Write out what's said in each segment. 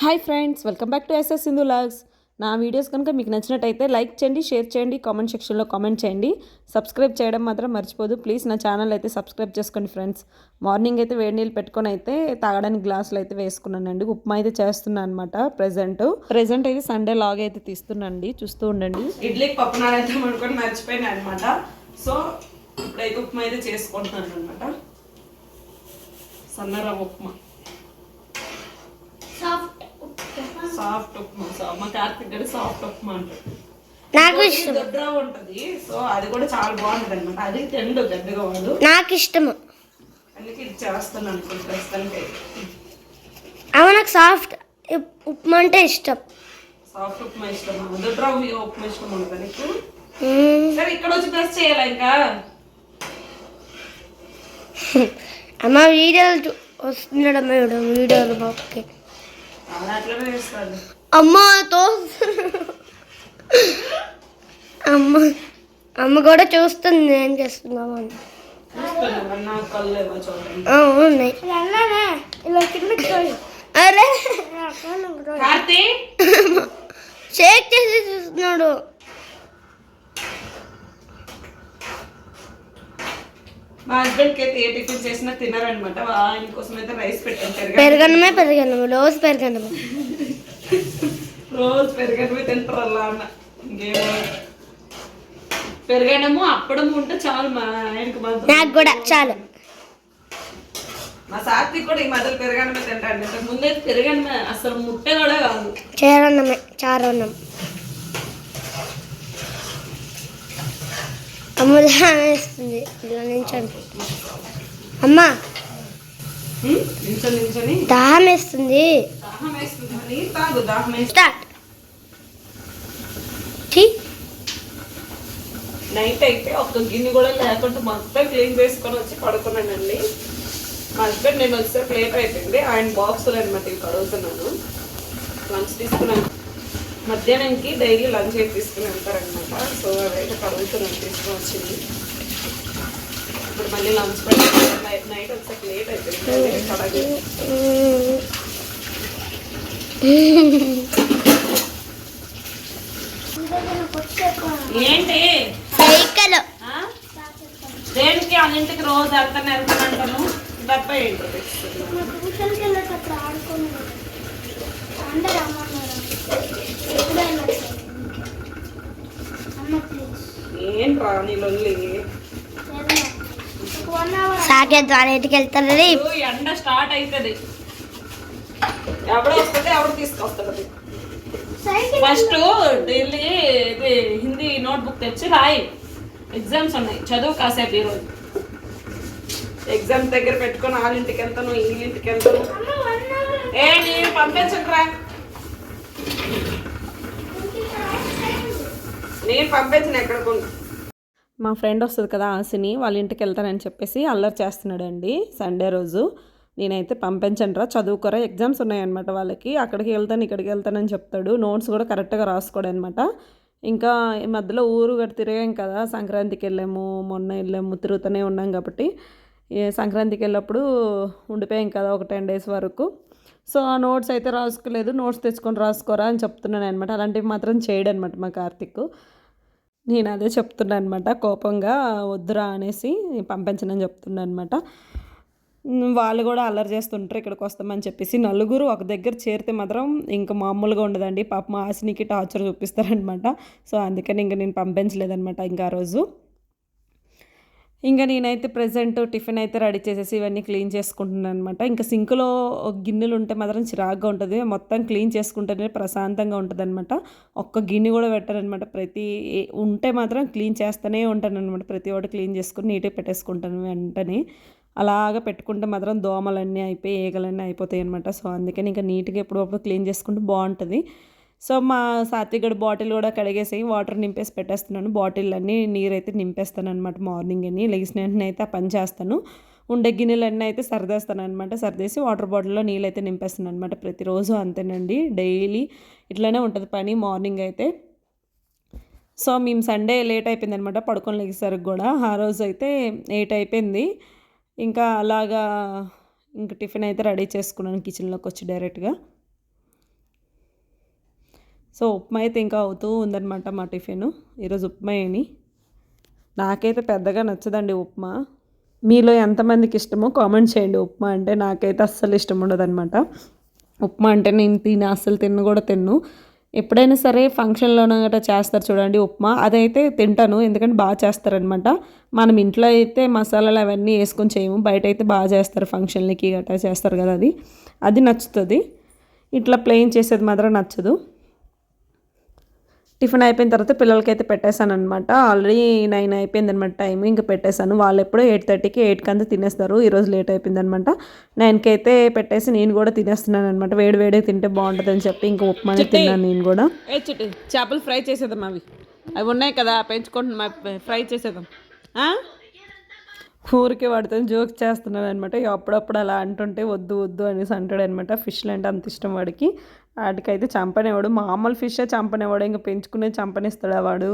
Hi friends welcome back to SS Sindhu vlogs. నా videos కనుక మీకు నచ్చినట్టయితే లైక్ చేయండి షేర్ చేయండి కామెంట్ సెక్షన్లో కామెంట్ చేయండి. సబ్స్క్రైబ్ చేయడం మాత్రం మర్చిపోదు. ప్లీజ్ నా ఛానల్ అయితే సబ్స్క్రైబ్ చేసుకోండి ఫ్రెండ్స్. మార్నింగ్ అయితే వేడి నీళ్ళు పెట్టుకొని అయితే తాగడానికి గ్లాసులు అయితే వేసుకున్నానండి. ఉప్మా అయితే చేస్తున్నాను అనమాట ప్రెసెంట్ ప్రెసెంట్ అయితే సండే లాగ్ అయితే తీస్తున్నానండి. చూస్తూ ఉండండి. ఇడ్లీకి పప్పు నానైతే అనుకొని మర్చిపోయినా అనమాట సో ఇప్పుడైతే ఉప్మా అయితే చేసుకుంటున్నాను అనమాట సన్నరా ఉప్మా సాఫ్ట్ సాఫ్ట్ ఉప్మా మా కార్తిక్ గడి సాఫ్ట్ ఉప్మా అంటారు. నాకు ఇష్టం. దొడ్రా ఉంటది సో అది కూడా చాలా బాగుంటది అనమాట అది తిండు పెద్దగా వాడు. నాకు ఇష్టము. అందుకే ఇది చేస్తాను అనుకుంటా ప్రస్తుతానికి అవి నాకు సాఫ్ట్ ఉప్- ఉప్మా అంటే ఇష్టం. సాఫ్ట్ ఉప్మా ఇష్టం దొడ్రా ఉప్మా ఇష్టం ఉండదు నీకు. సరే ఇక్కడ వచ్చి ప్రెస్ చేయాలా ఇంకా? అమ్మ వీడియోలు వస్తున్నాడు మేడం వీడియోలు బాబుకి అమ్మతో అమ్మ అమ్మ కూడా చూస్తుంది ఏం చేస్తున్నామని చూస్తున్నాను నా కళ్ళు ఏమో చూడండి. ఆ, ఉన్నాయి. అరే షేక్ చేసి చూస్తున్నాడు. మా హస్బెండ్కి అయితే ఏ టిఫిన్ చేసినా తినరనమాట. ఆయన కోసం అయితే రైస్ పెట్టాను పెరగ పెరగనమే పెరగనము రోజు పెరగనము రోజు పెరగడమే తింటారు అలా అన్న. ఇంకేమో పెరగడము అప్పడం ఉంటే చాలు మా ఆయనకి నాకు కూడా చాలు. మా సాత్విక్ కూడా ఈ మధ్యలో పెరగడమే తింటాడు. ముందైతే పెరగడమే అసలు ముట్టే కూడా కాదు. చేరన్నమే చారన్నం. అమ్మ వేస్తుంది ఇలా నించండి అమ్మ దాహం వేస్తుంది. స్టార్ట్. నైట్ అయితే ఒక్క గిన్నె కూడా లేకుండా మొత్తం క్లీన్ చేసుకొని వచ్చి పడుకున్నానండి. మా హస్బెండ్ నేను వచ్చేసరికి లేట్ అయిపోయింది. ఆయన బాక్సులు అనమాట ఇవి కడుగుతున్నాను. లంచ్ తీసుకున్నాను. మధ్యాహ్నానికి డైలీ లంచ్ అయితే తీసుకుని వెళ్తారనమాట సో అదైతే కడుగుతున్నాను తీసుకుని వచ్చింది ఇప్పుడు మళ్ళీ లంచ్ పెట్టి నైట్ నైట్ వచ్చేసరికి లేట్ అయిపోయింది. కడగి ఏంటి? దేనికి అన్నింటికి రోజు వెళ్తాను అంటాను డబ్బా ఏంటో? ఏం రా నీ లొల్లి? సాకేత్ వాళ్ళ ఇంటికి వెళ్తారని ఎండ స్టార్ట్ అవుతుంది ఎవడో వస్తుంది ఎవడు తీసుకొస్తుంది ఫస్ట్ ఢిల్లీ ఇది హిందీ నోట్బుక్ తెచ్చి రాయి. ఎగ్జామ్స్ ఉన్నాయి. చదువు కాసేపు ఈరోజు. ఎగ్జామ్ దగ్గర పెట్టుకొని వాళ్ళింటికి వెళ్తాను వీళ్ళింటికి వెళ్తాను ఏ నేను పంపించండి నేను పంపించిన ఎక్కడికున్నా మా ఫ్రెండ్ వస్తుంది కదా ఆశని వాళ్ళ ఇంటికి వెళ్తానని చెప్పేసి అల్లరి చేస్తున్నాడు అండి సండే రోజు. నేనైతే పంపించండి రా చదువుకోరా ఎగ్జామ్స్ ఉన్నాయన్నమాట వాళ్ళకి. అక్కడికి వెళ్తాను ఇక్కడికి వెళ్తానని చెప్తాడు. నోట్స్ కూడా కరెక్ట్గా రాసుకోడు అనమాట ఇంకా ఈ మధ్యలో ఊరు గట్ట తిరిగాం కదా సంక్రాంతికి వెళ్ళాము మొన్న వెళ్ళాము తిరుగుతూనే ఉన్నాం కాబట్టి. సంక్రాంతికి వెళ్ళినప్పుడు ఉండిపోయాం కదా ఒక టెన్ డేస్ వరకు. సో ఆ నోట్స్ అయితే రాసుకోలేదు నోట్స్ తెచ్చుకొని రాసుకోరా అని చెప్తున్నాను అనమాట అలాంటివి మాత్రం చేయడనమాట మా కార్తిక్ నేను అదే చెప్తున్నాను అనమాట కోపంగా వద్దురా అనేసి పంపించనని చెప్తున్నాను అనమాట వాళ్ళు కూడా అల్లరి చేస్తుంటారు ఇక్కడికి వస్తామని చెప్పేసి. నలుగురు ఒక దగ్గర చేరితే మాత్రం ఇంకా మామూలుగా ఉండదండి. పాప మా ఆశనికి టార్చర్ చూపిస్తారనమాట. సో అందుకని ఇంకా నేను పంపించలేదనమాట ఇంకా ఆ రోజు. ఇంకా నేనైతే ప్రజెంట్ టిఫిన్ అయితే రెడీ చేసేసి ఇవన్నీ క్లీన్ చేసుకుంటున్నాను అనమాట ఇంకా సింక్లో గిన్నెలు ఉంటే మాత్రం చిరాగ్గా ఉంటుంది. మొత్తం క్లీన్ చేసుకుంటేనే ప్రశాంతంగా ఉంటుంది అనమాట ఒక్క గిన్నె కూడా పెట్టారనమాట ప్రతి ఉంటే మాత్రం క్లీన్ చేస్తూనే ఉంటాను అనమాట ప్రతి ఒక్కటి క్లీన్ చేసుకుని నీట్గా పెట్టేసుకుంటాను వెంటనే. అలాగ పెట్టుకుంటే మాత్రం దోమలన్నీ అయిపోయి ఈగలన్నీ అయిపోతాయి అనమాట సో అందుకని ఇంకా నీట్గా ఎప్పుడప్పుడు క్లీన్ చేసుకుంటే బాగుంటుంది. సో మా సాత్విగడ్ బాటిల్ కూడా కడిగేసి వాటర్ నింపేసి పెట్టేస్తున్నాను. బాటిల్ అన్నీ నీరైతే నింపేస్తాను అనమాట మార్నింగ్ అని. లెగిసిన వెంటనే అయితే ఆ పని చేస్తాను. ఉండే గిన్నెలన్నీ అయితే సర్దేస్తాను అనమాట సర్దేసి వాటర్ బాటిల్లో నీళ్ళు అయితే నింపేస్తాను అనమాట ప్రతిరోజు అంతేనండి. డైలీ ఇట్లానే ఉంటుంది పని మార్నింగ్ అయితే. సో మేము సండే లేట్ అయిపోయింది అనమాట పడుకొని లెగిసరికి కూడా. ఆ రోజు అయితే ఎయిట్ అయిపోయింది. ఇంకా అలాగా ఇంక టిఫిన్ అయితే రెడీ చేసుకున్నాను కిచెన్లోకి వచ్చి డైరెక్ట్గా. సో ఉప్మా అయితే ఇంకా అవుతూ ఉందన్నమాట మా టిఫిన్. ఈరోజు ఉప్మా అని నాకైతే పెద్దగా నచ్చదండి ఉప్మా. మీలో ఎంతమందికి ఇష్టమో కామెంట్ చేయండి ఉప్మా అంటే నాకైతే అస్సలు ఇష్టం ఉండదన్నమాట. ఉప్మా అంటే నేను తిని అస్సలు తిన్ను కూడా తిన్ను. ఎప్పుడైనా సరే ఫంక్షన్లోనే గట్రా చేస్తారు చూడండి ఉప్మా. అదైతే తింటాను ఎందుకంటే బాగా చేస్తారనమాట మనం ఇంట్లో అయితే మసాలాలు అవన్నీ వేసుకొని చేయము బయట అయితే బాగా చేస్తారు ఫంక్షన్లకి గట్రా చేస్తారు కదా అది. అది నచ్చుతుంది. ఇట్లా ప్లెయిన్ చేసేది మాత్రం నచ్చదు. టిఫిన్ అయిపోయిన తర్వాత పిల్లలకైతే పెట్టేశాను అనమాట ఆల్రెడీ నైన్ అయిపోయింది అనమాట టైం ఇంకా పెట్టేశాను. వాళ్ళు ఎప్పుడో ఎయిట్ థర్టీకి ఎయిట్కి అంతా తినేస్తారు. ఈరోజు లేట్ అయిపోయింది అనమాట నైన్కి అయితే పెట్టేసి నేను కూడా తినేస్తున్నాను అనమాట వేడి వేడి తింటే బాగుంటుంది అని చెప్పి ఇంకా ఉప్మానే తిన్నాను నేను కూడా. చేపలు ఫ్రై చేసేద్దాం అవి. అవి ఉన్నాయి కదా పెంచుకుంటున్నా. ఫ్రై చేసేద్దాం. ఊరికి వాడితో జోక్ చేస్తున్నాడు అనమాట అప్పుడప్పుడు అలా అంటుంటే వద్దు వద్దు అనేసి అంటాడు అనమాట ఫిష్లు అంటే అంత ఇష్టం వాడికి. వాటికైతే చంపనేవాడు. మామూలు ఫిషే చంపనేవాడు. ఇంకా పెంచుకునే చంపనిస్తాడా వాడు?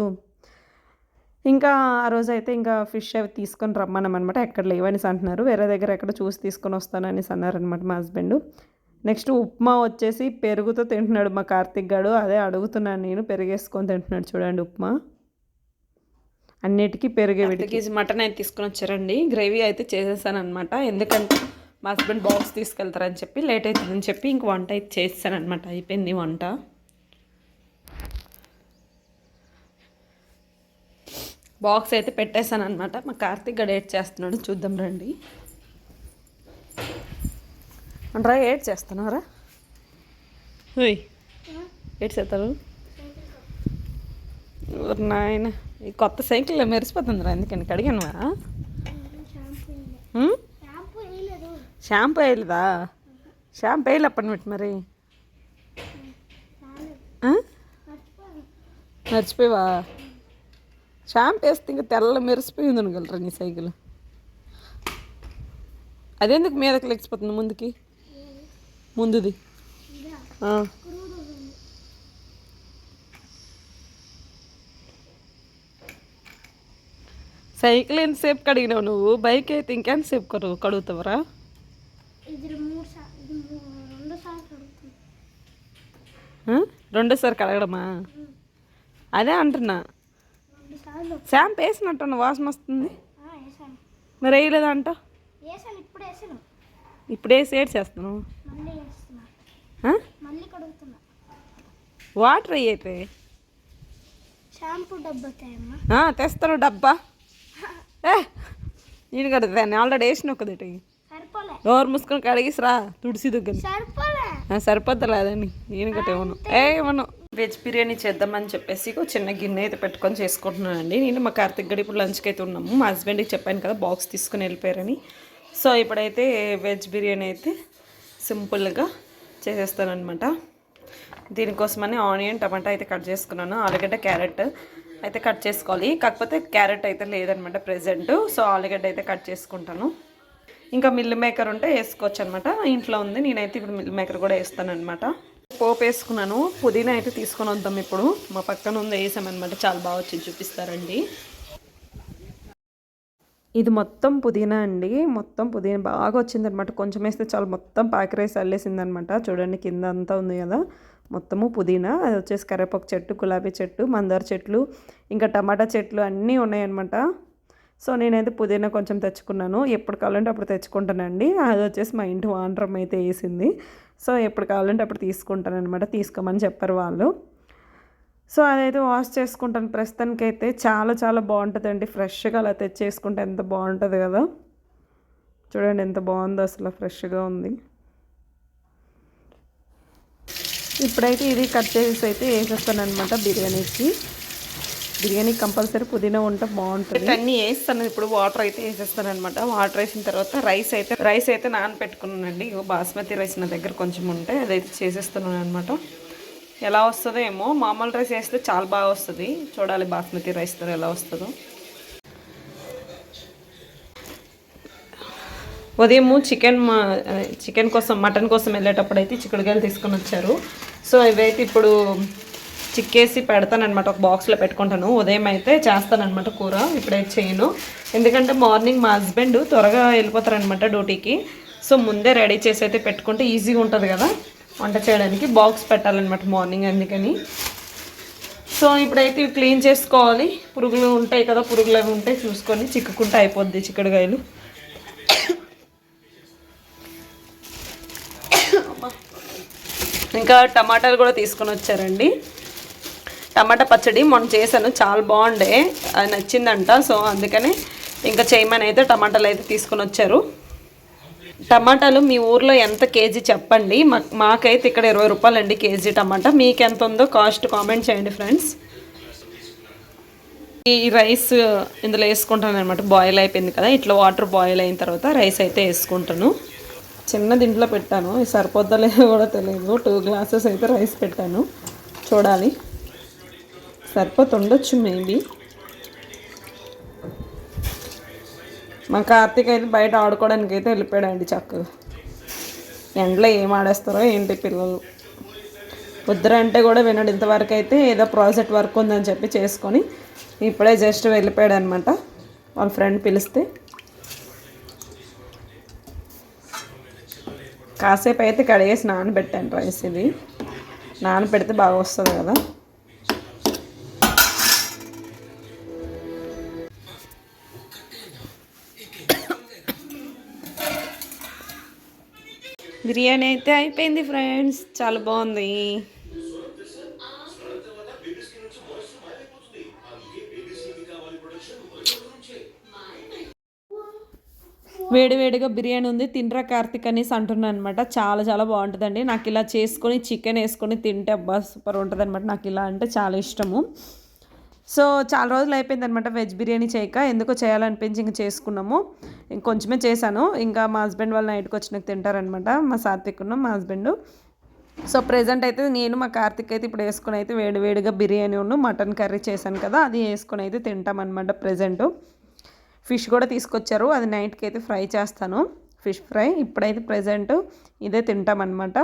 ఇంకా ఆ రోజు అయితే ఇంకా ఫిష్ అవి తీసుకొని రమ్మనమాట ఎక్కడ లేవనేసి అంటున్నారు. వేరే దగ్గర ఎక్కడ చూసి తీసుకొని వస్తాననేసి అన్నారనమాట మా హస్బెండ్. నెక్స్ట్ ఉప్మా వచ్చేసి పెరుగుతో తింటున్నాడు మా కార్తిక్ గాడు. అదే అడుగుతున్నాను నేను. పెరిగేసుకొని తింటున్నాడు చూడండి ఉప్మా. అన్నిటికీ పెరిగే కేజీ మటన్ అయితే తీసుకొని వచ్చారండి. గ్రేవీ అయితే చేసేసాను అనమాట ఎందుకంటే మా హస్బెండ్ బాక్స్ తీసుకెళ్తారని చెప్పి లేట్ అవుతుందని చెప్పి ఇంక వంట అయితే చేస్తాను అనమాట అయిపోయింది వంట. బాక్స్ అయితే పెట్టేశాను అనమాట మా కార్తీక్ గడ ఏడ్ చేస్తున్నాడు. చూద్దాం రండి. అంటారా ఏడ్ చేస్తున్నారా హోయ్. ఏడ్ చేస్తారు నాయన. ఈ కొత్త సైకిల్ మెరిసిపోతుందిరా ఎందుకని కడిగానువా షాంపూ వేయలేదా? షాంపూ వేయలే అప్పటి పెట్టి మరి. మర్చిపోయావా? షాంపూ వేస్తే ఇంకా తెల్ల మెరిసిపోయింది అనగలరా నీ సైకిల్. అదెందుకు మీదకి లెక్కిపోతుంది ముందుకి? ముందుది. సైకిల్ ఎంతసేపు కడిగినావు నువ్వు? బైక్ అయితే ఇంకెంతసేపు కడుగు కడుగుతావరా? ఇది మూడు సార్లు ఇది మూ- రెండు సార్లు కడుగుతుంది ఆ? రెండోసారి కడగడమా? అదే అంటున్నా. షాంపూ వేసినట్టు వాసన వస్తుంది. మరి వేయలేదా అంట ఇప్పుడు వేసి ఏడ్ చేస్తున్నావు వాటర్ అయ్యి అయితే షాంపూ డబ్బా తెస్తాను డబ్బా. ఏ నేను కడతాను ఆల్రెడీ వేసిన ఒకటి డోర్ మూసుకొని కడిగిసిరా. తుడిసి దుగ్గని సరిపోలే. సరిపోద్దలేదని నేను గట్ట ఇవ్వను. ఏ ఇవ్వను. వెజ్ బిర్యానీ చేద్దామని చెప్పేసి ఒక చిన్న గిన్నె అయితే పెట్టుకొని చేసుకుంటున్నానండి. నేను మా కార్తిక్ గడి ఇప్పుడు లంచ్కి అయితే ఉన్నాము. మా హస్బెండ్కి చెప్పాను కదా బాక్స్ తీసుకుని వెళ్ళిపోయారని. సో ఇప్పుడైతే వెజ్ బిర్యానీ అయితే సింపుల్గా చేసేస్తానమాట దీనికోసమని ఆనియన్ టమాటా అయితే కట్ చేసుకున్నాను. ఆలుగడ్డ క్యారెట్ అయితే కట్ చేసుకోవాలి. కాకపోతే క్యారెట్ అయితే లేదనమాట ప్రెజెంట్. సో ఆలుగడ్డ అయితే కట్ చేసుకుంటాను. ఇంకా మిల్ మేకర్ ఉంటే వేసుకోవచ్చు అనమాట ఇంట్లో ఉంది నేనైతే ఇప్పుడు మిల్ మేకర్ కూడా వేస్తాను అనమాట పోపు వేసుకున్నాను పుదీనా అయితే తీసుకొని వద్దాం ఇప్పుడు. మా పక్కన ఉంది వేసామన్నమాట చాలా బాగా వచ్చింది చూపిస్తారండి. ఇది మొత్తం పుదీనా అండి మొత్తం పుదీనా బాగా వచ్చిందనమాట కొంచెం వేస్తే చాలా మొత్తం పాకి రైస్ అల్లేసిందనమాట చూడండి కింద అంతా ఉంది కదా మొత్తము పుదీనా. అది వచ్చేసి కరివేపాకు చెట్టు గులాబీ చెట్టు మందార చెట్లు ఇంకా టమాటా చెట్లు అన్నీ ఉన్నాయన్నమాట. సో నేనైతే పుదీనా కొంచెం తెచ్చుకున్నాను. ఎప్పుడు కావాలంటే అప్పుడు తెచ్చుకుంటానండి. అది వచ్చేసి మా ఇంటి వాండ్రం అయితే వేసింది. సో ఎప్పుడు కావాలంటే అప్పుడు తీసుకుంటాను అనమాట తీసుకోమని చెప్పారు వాళ్ళు. సో అదైతే వాష్ చేసుకుంటాను. ప్రస్తుతానికైతే చాలా చాలా బాగుంటుందండి. ఫ్రెష్గా అలా తెచ్చేసుకుంటే ఎంత బాగుంటుంది కదా. చూడండి ఎంత బాగుందో అసలు ఫ్రెష్గా ఉంది. ఇప్పుడైతే ఇది కట్ చేసి అయితే వేసేస్తాను అనమాట బిర్యానీకి. బిర్యానీ కంపల్సరీ పుదీనా ఉంటే బాగుంటుంది. అన్నీ వేస్తాను. ఇప్పుడు వాటర్ అయితే వేసేస్తాను అనమాట వాటర్ వేసిన తర్వాత రైస్ అయితే రైస్ అయితే నానపెట్టుకున్నానండి. బాస్మతి రైస్ నా దగ్గర కొంచెం ఉంటే అదైతే చేసేస్తున్నాను అనమాట ఎలా వస్తుందో ఏమో. మామూలు రైస్ వేస్తే చాలా బాగా వస్తుంది. చూడాలి బాస్మతి రైస్తో ఎలా వస్తుందో. ఉదయం చికెన్ చికెన్ కోసం మటన్ కోసం వెళ్ళేటప్పుడు అయితే చిక్కుడుకాయలు తీసుకొని వచ్చారు. సో ఇవైతే ఇప్పుడు చిక్కేసి పెడతానమాట ఒక బాక్స్లో పెట్టుకుంటాను. ఉదయం అయితే చేస్తానమాట కూర ఇప్పుడైతే చేయను. ఎందుకంటే మార్నింగ్ మా హస్బెండ్ త్వరగా వెళ్ళిపోతారనమాట డ్యూటీకి. సో ముందే రెడీ చేసి అయితే పెట్టుకుంటే ఈజీగా ఉంటుంది కదా వంట చేయడానికి బాక్స్ పెట్టాలన్నమాట మార్నింగ్ అందుకని. సో ఇప్పుడైతే ఇవి క్లీన్ చేసుకోవాలి. పురుగులు ఉంటాయి కదా పురుగులు అవి ఉంటాయి చూసుకొని చిక్కుకుంటే అయిపోద్ది చిక్కుడుకాయలు. ఇంకా టమాటాలు కూడా తీసుకొని వచ్చారండి. టమాటా పచ్చడి మొన్న చేశాను చాలా బాగుండే అది నచ్చిందంట సో అందుకని ఇంకా చేయమని అయితే టమాటాలు అయితే తీసుకొని వచ్చారు. టమాటాలు మీ ఊర్లో ఎంత కేజీ చెప్పండి మా మాకైతే ఇక్కడ ఇరవై రూపాయలు అండి కేజీ టమాటా. మీకు ఎంత ఉందో కాస్ట్ కామెంట్ చేయండి ఫ్రెండ్స్. ఈ రైస్ ఇందులో వేసుకుంటాను అనమాట బాయిల్ అయిపోయింది కదా ఇట్లా వాటర్ బాయిల్ అయిన తర్వాత రైస్ అయితే వేసుకుంటాను. చిన్న దీంట్లో పెట్టాను సరిపోద్దా లేదో కూడా తెలియదు టూ గ్లాసెస్ అయితే రైస్ పెట్టాను చూడాలి. సరిపోతుండొచ్చు మేబీ మా కార్తీక్ అయితే బయట ఆడుకోవడానికి అయితే వెళ్ళిపోయాడండి చక్కగా. ఎండలో ఏం ఆడేస్తారో ఏంటి పిల్లలు. వద్దురా అంటే కూడా వినడు. ఇంతవరకు అయితే ఏదో ప్రాజెక్ట్ వర్క్ ఉందని చెప్పి చేసుకొని ఇప్పుడే జస్ట్ వెళ్ళిపోయాడు అనమాట వాళ్ళ ఫ్రెండ్ పిలిస్తే. కాసేపు అయితే కడిగేసి నానబెట్టాను రైస్ ఇది. నానబెడితే బాగా వస్తుంది కదా. బిర్యానీ అయితే అయిపోయింది ఫ్రెండ్స్. చాలా బాగుంది. వేడివేడిగా బిర్యానీ ఉంది. తినరా కార్తీక్ అనేసి అంటున్నాను అనమాట చాలా చాలా బాగుంటుందండి. నాకు ఇలా చేసుకొని చికెన్ వేసుకొని తింటే అబ్బా సూపర్ ఉంటుంది అనమాట నాకు ఇలా అంటే చాలా ఇష్టము. సో చాలా రోజులు అయిపోయింది అనమాట వెజ్ బిర్యానీ చేయక. ఎందుకో చేయాలనిపించి ఇంక చేసుకున్నాము. ఇంకొంచెమే చేశాను. ఇంకా మా హస్బెండ్ వాళ్ళు నైట్కి వచ్చినాక తింటారనమాట మా సాత్విక్ మా హస్బెండ్. సో ప్రెజెంట్ అయితే నేను మా కార్తిక్ అయితే ఇప్పుడు వేసుకొని అయితే వేడి వేడిగా బిర్యానీ ఉన్న మటన్ కర్రీ చేశాను కదా అది వేసుకొని అయితే తింటామన్నమాట ప్రెజెంట్. ఫిష్ కూడా తీసుకొచ్చారు. అది నైట్కి అయితే ఫ్రై చేస్తాను. ఫిష్ ఫ్రై ఇప్పుడైతే ప్రజెంట్ ఇదే తింటామన్నమాట.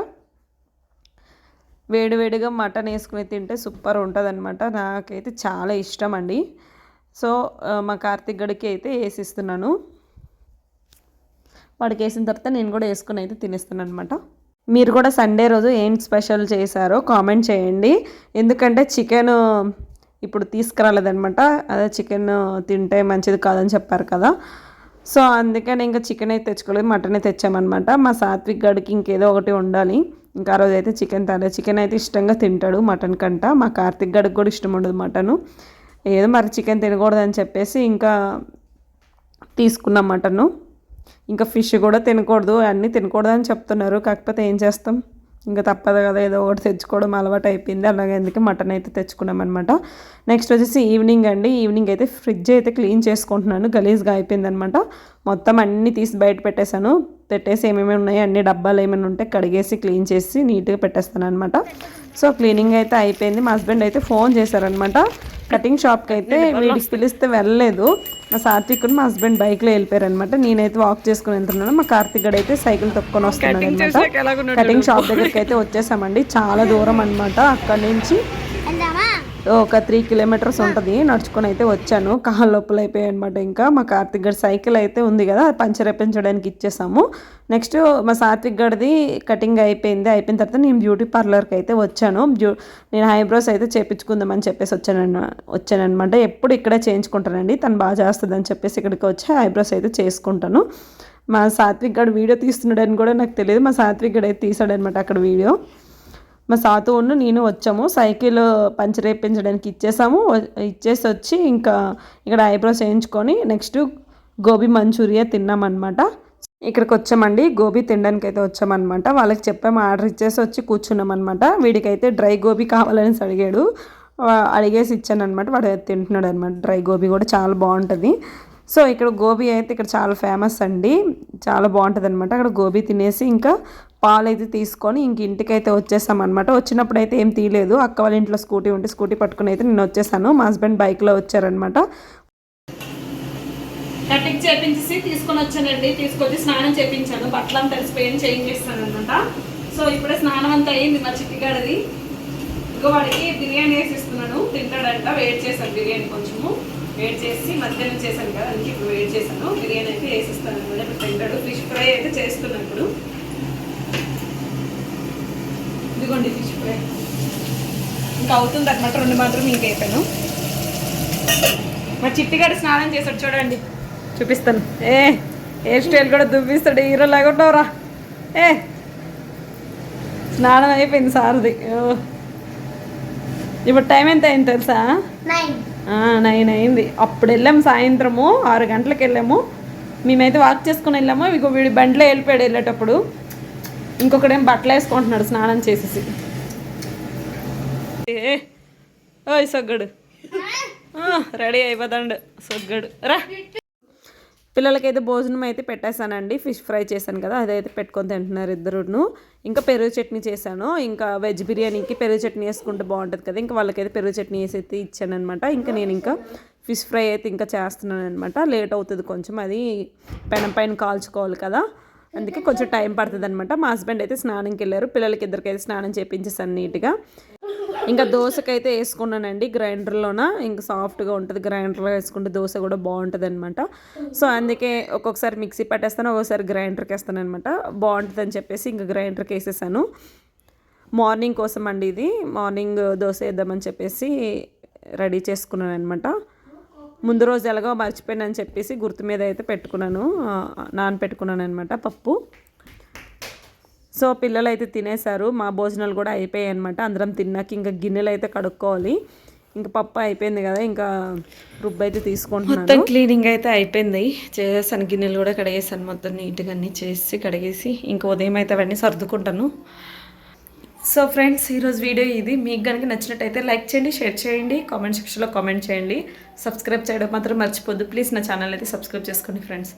వేడివేడిగా మటన్ వేసుకుని తింటే సూపర్ ఉంటుంది నాకైతే చాలా ఇష్టం అండి సో మా కార్తిక్ గడికి అయితే వేసిస్తున్నాను. వాడికి వేసిన తర్వాత నేను కూడా వేసుకుని అయితే తినేస్తాను అనమాట మీరు కూడా సండే రోజు ఏం స్పెషల్ చేశారో కామెంట్ చేయండి. ఎందుకంటే చికెన్ ఇప్పుడు తీసుకురాలేదనమాట అదే చికెన్ తింటే మంచిది కాదని చెప్పారు కదా. సో అందుకని ఇంకా చికెన్ అయితే తెచ్చుకోలేదు మటనే తెచ్చామన్నమాట. మా సాత్విక్ గడికి ఇంకేదో ఒకటి ఉండాలి. ఇంకా ఆ రోజు అయితే చికెన్ తేలే చికెన్ అయితే ఇష్టంగా తింటాడు మటన్ కంట. మా కార్తిక్ గడికి కూడా ఇష్టం ఉండదు మటను. ఏదో మరి చికెన్ తినకూడదని చెప్పేసి ఇంకా తీసుకున్నాం మటను. ఇంకా ఫిష్ కూడా తినకూడదు అన్నీ తినకూడదని చెప్తున్నారు. కాకపోతే ఏం చేస్తాం? ఇంకా తప్పదు కదా ఏదో ఒకటి తెచ్చుకోవడం అలవాటు అయిపోయింది. అలాగే అందుకే మటన్ అయితే తెచ్చుకున్నాం అనమాట నెక్స్ట్ వచ్చేసి ఈవినింగ్ అండి. ఈవినింగ్ అయితే ఫ్రిడ్జ్ అయితే క్లీన్ చేసుకుంటున్నాను. గలీజ్గా అయిపోయింది అనమాట మొత్తం అన్నీ తీసి బయట పెట్టేశాను. పెట్టేసి ఏమేమి ఉన్నాయి అన్ని డబ్బాలు ఏమైనా ఉంటే కడిగేసి క్లీన్ చేసి నీట్గా పెట్టేస్తాను అనమాట సో క్లీనింగ్ అయితే అయిపోయింది. మా హస్బెండ్ అయితే ఫోన్ చేశారనమాట కటింగ్ షాప్కి అయితే వీడికి పిలిస్తే వెళ్ళలేదు. మా సాత్విక్ మా హస్బెండ్ బైక్లో వెళ్ళిపోయారు అనమాట నేనైతే వాక్ చేసుకుని వెళ్తున్నాను. మా కార్తిక్ గడ్ అయితే సైకిల్ తొక్కుని వస్తున్నాడు అనమాట కటింగ్ షాప్ దగ్గరికి అయితే వచ్చేసామండి. చాలా దూరం అనమాట అక్కడి నుంచి. ఒక త్రీ కిలోమీటర్స్ ఉంటుంది. నడుచుకొని అయితే వచ్చాను. కాళ్ళ నొప్పులు అయిపోయాయి అనమాట ఇంకా. మా కార్తిక్ గడ్ సైకిల్ అయితే ఉంది కదా అది పంచర్ వేయించడానికి ఇచ్చేసాము. నెక్స్ట్ మా సాత్విక్ గడిది కటింగ్ అయిపోయింది. అయిపోయిన తర్వాత నేను బ్యూటీ పార్లర్కి అయితే వచ్చాను. బ్యూ నేను ఐబ్రోస్ అయితే చేపించుకుందామని చెప్పేసి వచ్చాను వచ్చానమాట ఎప్పుడు ఇక్కడే చేయించుకుంటానండి. తను బాగా చేస్తుందని చెప్పేసి ఇక్కడికి వచ్చి ఐబ్రోస్ అయితే చేసుకుంటాను. మా సాత్విక్ గడు వీడియో తీస్తున్నాడని కూడా నాకు తెలియదు. మా సాత్విక్ గడు అయితే తీసాడనమాట అక్కడ వీడియో. మా సాతువును నేను వచ్చాము. సైకిల్ పంచర్ వేయించడానికి ఇచ్చేసాము ఇచ్చేసి వచ్చి ఇంకా ఇక్కడ ఐబ్రోస్ వేయించుకొని నెక్స్ట్ గోబీ మంచూరియా తిన్నామన్నమాట. ఇక్కడికి వచ్చామండి గోబీ తినడానికి అయితే వచ్చామన్నమాట. వాళ్ళకి చెప్పాము ఆర్డర్ ఇచ్చేసి వచ్చి కూర్చున్నామన్నమాట. వీడికైతే డ్రై గోబీ కావాలని అడిగాడు. వా- అడిగేసి ఇచ్చాను అనమాట వాడు తింటున్నాడు అనమాట డ్రై గోబీ కూడా చాలా బాగుంటుంది. సో ఇక్కడ గోబీ అయితే ఇక్కడ చాలా ఫేమస్ అండి. చాలా బాగుంటుంది అనమాట అక్కడ గోబీ తినేసి ఇంకా పాలు అయితే తీసుకొని ఇంక ఇంటికి అయితే వచ్చేసాం అనమాట వచ్చినప్పుడు అయితే ఏం తీయలేదు. అక్క వాళ్ళ ఇంట్లో స్కూటీ ఉంటే స్కూటీ పట్టుకుని అయితే నేను వచ్చేసాను. మా హస్బెండ్ బైక్లో వచ్చారనమాట కటింగ్ చేపించేసి తీసుకొని వచ్చానండి. తీసుకొచ్చి స్నానం చేపించాను. బట్టలు అంతా చేంజ్ చేస్తాను అనమాట సో ఇప్పుడే స్నానం అంతా అయింది మా చిట్టిగాడిది ఇంకో వాడికి బిర్యానీ వేసి ఇస్తున్నాను. తింటాడంట. వెయిట్ చేశాను బిర్యానీ కొంచెము. వెయిట్ చేసి మధ్యాహ్నం చేశాను కదా అందుకే ఇప్పుడు వెయిట్ చేశాను. బిర్యానీ అయితే వేసిస్తాను అనమాట ఇప్పుడు తింటాడు. ఫిష్ ఫ్రై అయితే చేస్తున్నాను ఇప్పుడు. ఇదిగోండి ఫిష్ ఫ్రై ఇంకా అవుతుంది అనమాట రెండు మాత్రం ఇంక అయిపోయాను. మా చిట్టిగాడు స్నానం చేశాడు చూడండి. చూపిస్తాను. ఏ హెయిర్ స్టైల్ కూడా దువ్విస్తాడు హీరో లాగుంటావురా ఏ స్నానం అయిపోయింది సార్ది. ఓ. ఇప్పుడు టైం ఎంత అయింది తెలుసా? నైన్. అయింది. అప్పుడు వెళ్ళాం సాయంత్రము ఆరు గంటలకు వెళ్ళాము. మేమైతే వాక్ చేసుకుని వెళ్ళాము ఇక వీడి బండిలో వెళ్ళిపోయాడు వెళ్ళేటప్పుడు. ఇంకొకడేం బట్టలు వేసుకుంటున్నాడు స్నానం చేసేసి. ఏ ఓయ్ సొగ్గడు. రెడీ అయిపోతాడు సొగ్గడు. రా. పిల్లలకైతే భోజనం అయితే పెట్టేశానండి. ఫిష్ ఫ్రై చేశాను కదా అదైతే పెట్టుకొని తింటున్నారు ఇద్దరును. ఇంకా పెరుగు చట్నీ చేశాను. ఇంకా వెజ్ బిర్యానీకి పెరుగు చట్నీ వేసుకుంటే బాగుంటుంది కదా ఇంకా వాళ్ళకైతే పెరుగు చట్నీ వేసి అయితే ఇచ్చానమాట ఇంకా నేను ఇంకా ఫిష్ ఫ్రై అయితే ఇంకా చేస్తున్నాను అనమాట లేట్ అవుతుంది కొంచెం అది పెనం పైన కాల్చుకోవాలి కదా. అందుకే కొంచెం టైం పడుతుంది అనమాట మా హస్బెండ్ అయితే స్నానంకి వెళ్ళారు పిల్లలకి ఇద్దరికైతే స్నానం చేపించేసాను నీట్గా. ఇంకా దోశకైతే వేసుకున్నానండి గ్రైండర్లోన. ఇంకా సాఫ్ట్గా ఉంటుంది. గ్రైండర్లో వేసుకుంటే దోశ కూడా బాగుంటుంది అనమాట సో అందుకే ఒక్కొక్కసారి మిక్సీ పట్టేస్తాను ఒక్కొక్కసారి గ్రైండర్కి వేస్తాను అనమాట బాగుంటుంది అని చెప్పేసి ఇంకా గ్రైండర్కి వేసేసాను మార్నింగ్ కోసం అండి ఇది. మార్నింగ్ దోశ వేద్దామని చెప్పేసి రెడీ చేసుకున్నాను అనమాట ముందు రోజు ఎలాగో మర్చిపోయానని చెప్పేసి గుర్తు మీద అయితే పెట్టుకున్నాను. ఆ, నానపెట్టుకున్నాను అనమాట పప్పు. సో పిల్లలు అయితే తినేశారు. మా భోజనాలు కూడా అయిపోయాయి అనమాట అందరం తిన్నాక ఇంకా గిన్నెలు అయితే కడుక్కోవాలి. ఇంకా పప్పు అయిపోయింది కదా ఇంకా రుబ్బు అయితే తీసుకుంటున్నాను. మొత్తం క్లీనింగ్ అయితే అయిపోయింది. చేసేసాను గిన్నెలు కూడా కడిగేసాను మొత్తం నీట్గా అన్నీ చేసి కడిగేసి ఇంకా ఉదయం అయితే అవన్నీ సర్దుకుంటాను. సో ఫ్రెండ్స్ ఈరోజు వీడియో ఇది. మీకు కనుక నచ్చినట్టయితే లైక్ చేయండి షేర్ చేయండి కామెంట్ సెక్షన్లో కామెంట్ చేయండి. సబ్స్క్రైబ్ చేయడం మాత్రం మర్చిపోద్దు ప్లీజ్ నా ఛానల్ అయితే సబ్స్క్రైబ్ చేసుకోండి ఫ్రెండ్స్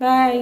బాయ్